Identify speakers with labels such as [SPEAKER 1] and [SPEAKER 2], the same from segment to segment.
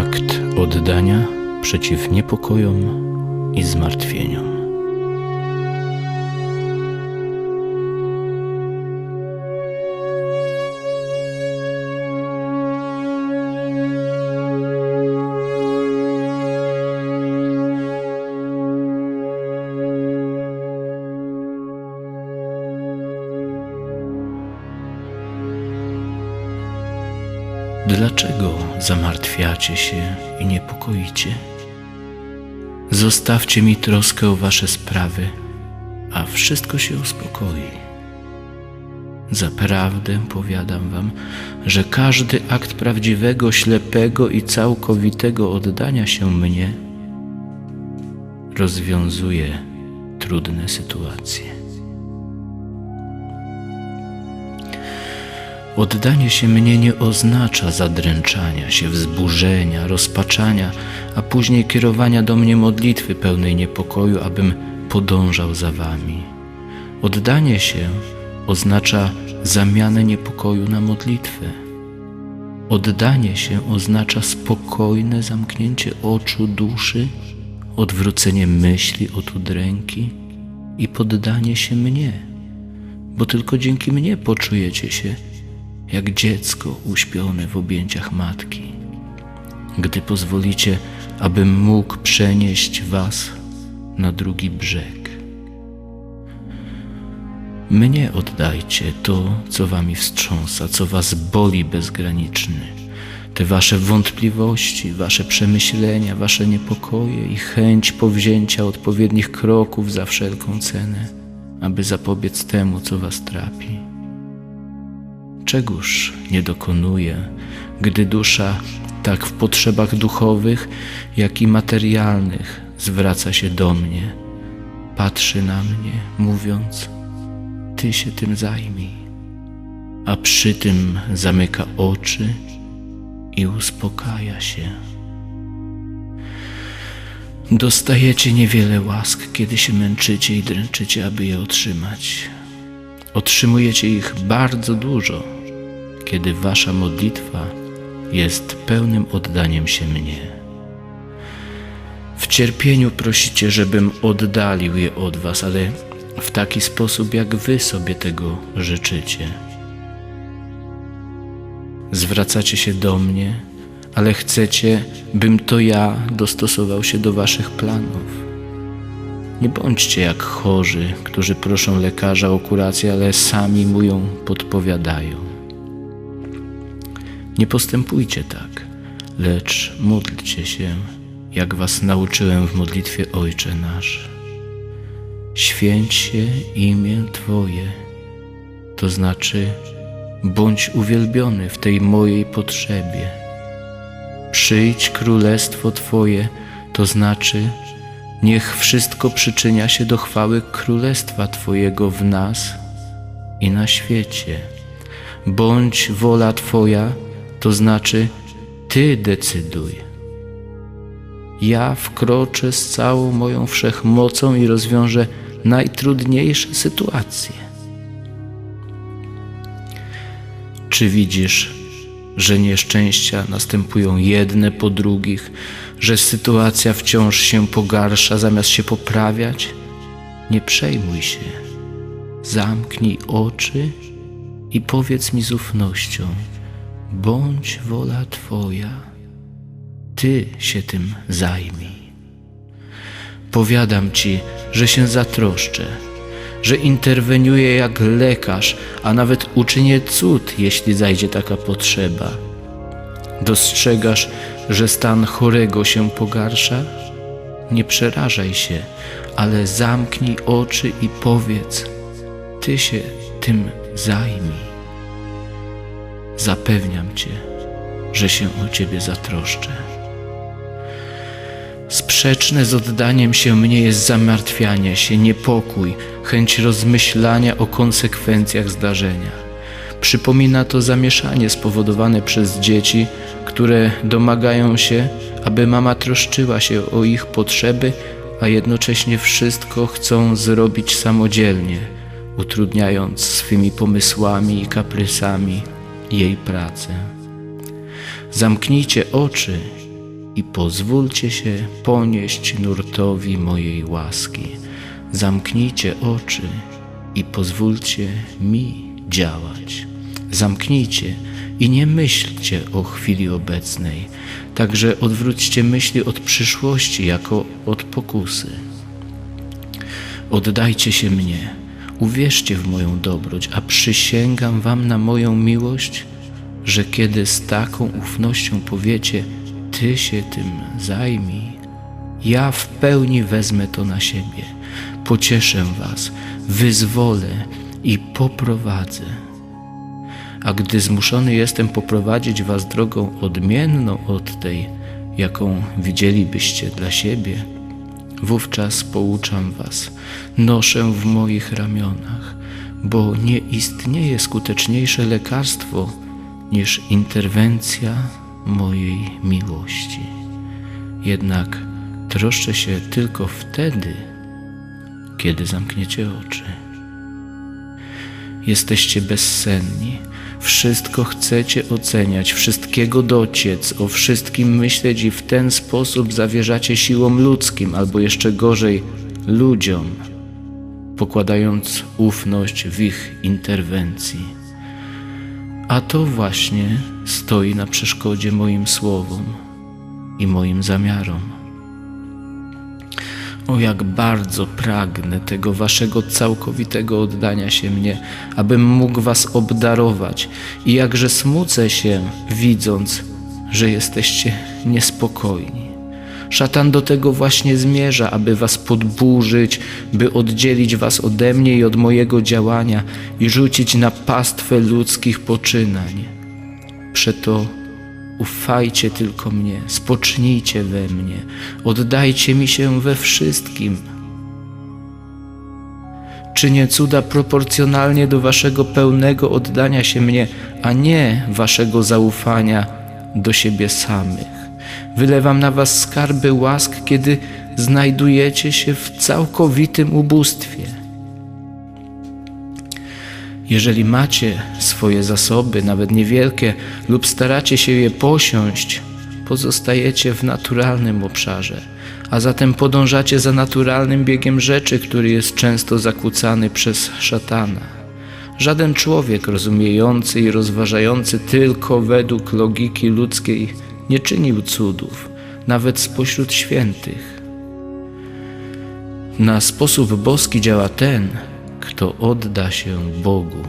[SPEAKER 1] akt oddania przeciw niepokojom i zmartwieniom. Dlaczego zamartwiacie się i niepokoicie? Zostawcie mi troskę o wasze sprawy, a wszystko się uspokoi. Zaprawdę powiadam wam, że każdy akt prawdziwego, ślepego i całkowitego oddania się mnie rozwiązuje trudne sytuacje. Oddanie się mnie nie oznacza zadręczania się, wzburzenia, rozpaczania, a później kierowania do mnie modlitwy pełnej niepokoju, abym podążał za wami. Oddanie się oznacza zamianę niepokoju na modlitwę. Oddanie się oznacza spokojne zamknięcie oczu duszy, odwrócenie myśli od udręki i poddanie się mnie, bo tylko dzięki mnie poczujecie się jak dziecko uśpione w objęciach matki. Gdy pozwolicie, abym mógł przenieść Was na drugi brzeg. Mnie oddajcie to, co Wami wstrząsa, co Was boli bezgraniczny, te Wasze wątpliwości, Wasze przemyślenia, Wasze niepokoje i chęć powzięcia odpowiednich kroków za wszelką cenę, aby zapobiec temu, co Was trapi czegóż nie dokonuje, gdy dusza tak w potrzebach duchowych, jak i materialnych zwraca się do mnie, patrzy na mnie, mówiąc: Ty się tym zajmij, a przy tym zamyka oczy i uspokaja się. Dostajecie niewiele łask, kiedy się męczycie i dręczycie, aby je otrzymać. Otrzymujecie ich bardzo dużo, kiedy wasza modlitwa jest pełnym oddaniem się mnie. W cierpieniu prosicie, żebym oddalił je od was, ale w taki sposób, jak wy sobie tego życzycie. Zwracacie się do mnie, ale chcecie, bym to ja dostosował się do waszych planów. Nie bądźcie jak chorzy, którzy proszą lekarza o kurację, ale sami mu ją podpowiadają. Nie postępujcie tak, lecz módlcie się, jak was nauczyłem w modlitwie Ojcze Nasz. Święć się imię Twoje, to znaczy bądź uwielbiony w tej mojej potrzebie. Przyjdź królestwo Twoje, to znaczy Niech wszystko przyczynia się do chwały Królestwa Twojego w nas i na świecie. Bądź wola Twoja, to znaczy Ty decyduj. Ja wkroczę z całą moją wszechmocą i rozwiążę najtrudniejsze sytuacje. Czy widzisz, że nieszczęścia następują jedne po drugich, że sytuacja wciąż się pogarsza zamiast się poprawiać? Nie przejmuj się. Zamknij oczy i powiedz mi z ufnością: bądź wola Twoja, Ty się tym zajmij. Powiadam Ci, że się zatroszczę, że interweniuję jak lekarz, a nawet uczynię cud, jeśli zajdzie taka potrzeba. Dostrzegasz, że stan chorego się pogarsza? Nie przerażaj się, ale zamknij oczy i powiedz: Ty się tym zajmij. Zapewniam Cię, że się o Ciebie zatroszczę. Sprzeczne z oddaniem się mnie jest zamartwianie się, niepokój, chęć rozmyślania o konsekwencjach zdarzenia. Przypomina to zamieszanie spowodowane przez dzieci, które domagają się, aby mama troszczyła się o ich potrzeby, a jednocześnie wszystko chcą zrobić samodzielnie, utrudniając swymi pomysłami i kaprysami jej pracę. Zamknijcie oczy i pozwólcie się ponieść nurtowi mojej łaski. Zamknijcie oczy i pozwólcie mi działać. Zamknijcie i nie myślcie o chwili obecnej, także odwróćcie myśli od przyszłości jako od pokusy. Oddajcie się mnie, uwierzcie w moją dobroć, a przysięgam wam na moją miłość, że kiedy z taką ufnością powiecie, Ty się tym zajmij, ja w pełni wezmę to na siebie, pocieszę was, wyzwolę i poprowadzę. A gdy zmuszony jestem poprowadzić was drogą odmienną od tej, jaką widzielibyście dla siebie, wówczas pouczam was, noszę w moich ramionach, bo nie istnieje skuteczniejsze lekarstwo niż interwencja mojej miłości. Jednak troszczę się tylko wtedy, kiedy zamkniecie oczy. Jesteście bezsenni, wszystko chcecie oceniać, wszystkiego dociec, o wszystkim myśleć i w ten sposób zawierzacie siłom ludzkim, albo jeszcze gorzej ludziom, pokładając ufność w ich interwencji. A to właśnie stoi na przeszkodzie moim słowom i moim zamiarom. O, jak bardzo pragnę tego waszego całkowitego oddania się mnie, abym mógł was obdarować, i jakże smucę się, widząc, że jesteście niespokojni. Szatan do tego właśnie zmierza, aby was podburzyć, by oddzielić was ode mnie i od mojego działania i rzucić na pastwę ludzkich poczynań. Przeto ufajcie tylko mnie, spocznijcie we mnie, oddajcie mi się we wszystkim. Czynię cuda proporcjonalnie do waszego pełnego oddania się mnie, a nie waszego zaufania do siebie samych. Wylewam na was skarby łask, kiedy znajdujecie się w całkowitym ubóstwie. Jeżeli macie swoje zasoby, nawet niewielkie, lub staracie się je posiąść, pozostajecie w naturalnym obszarze, a zatem podążacie za naturalnym biegiem rzeczy, który jest często zakłócany przez szatana. Żaden człowiek rozumiejący i rozważający tylko według logiki ludzkiej nie czynił cudów, nawet spośród świętych. Na sposób boski działa ten, kto odda się Bogu.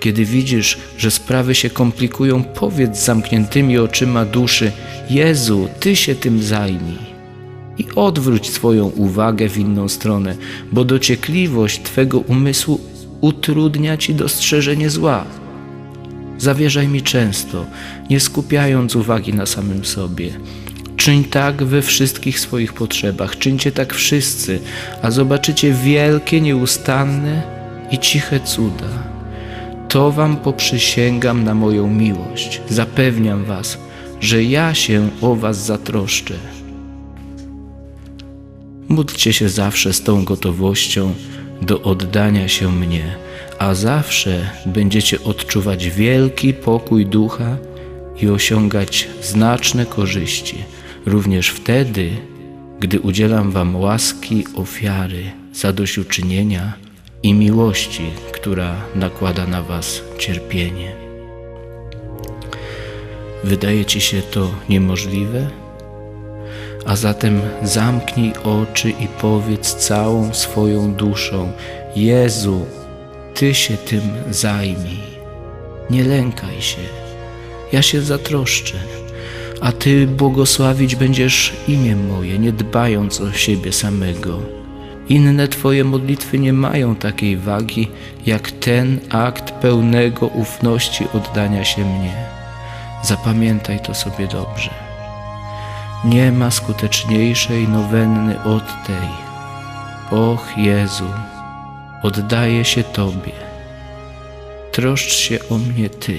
[SPEAKER 1] Kiedy widzisz, że sprawy się komplikują, powiedz zamkniętymi oczyma duszy: Jezu, Ty się tym zajmij. I odwróć swoją uwagę w inną stronę, bo dociekliwość Twego umysłu utrudnia Ci dostrzeżenie zła. Zawierzaj mi często, nie skupiając uwagi na samym sobie. Czyń tak we wszystkich swoich potrzebach, czyńcie tak wszyscy, a zobaczycie wielkie, nieustanne i ciche cuda. To wam poprzysięgam na moją miłość. Zapewniam was, że ja się o was zatroszczę. Módlcie się zawsze z tą gotowością do oddania się mnie, a zawsze będziecie odczuwać wielki pokój ducha i osiągać znaczne korzyści, również wtedy, gdy udzielam Wam łaski, ofiary, zadośćuczynienia i miłości, która nakłada na Was cierpienie. Wydaje Ci się to niemożliwe? A zatem zamknij oczy i powiedz całą swoją duszą: Jezu, Ty się tym zajmij. Nie lękaj się, ja się zatroszczę, a Ty błogosławić będziesz imię moje, nie dbając o siebie samego. Inne Twoje modlitwy nie mają takiej wagi, jak ten akt pełnego ufności oddania się mnie. Zapamiętaj to sobie dobrze. Nie ma skuteczniejszej nowenny od tej. Och Jezu, oddaję się Tobie. Troszcz się o mnie Ty.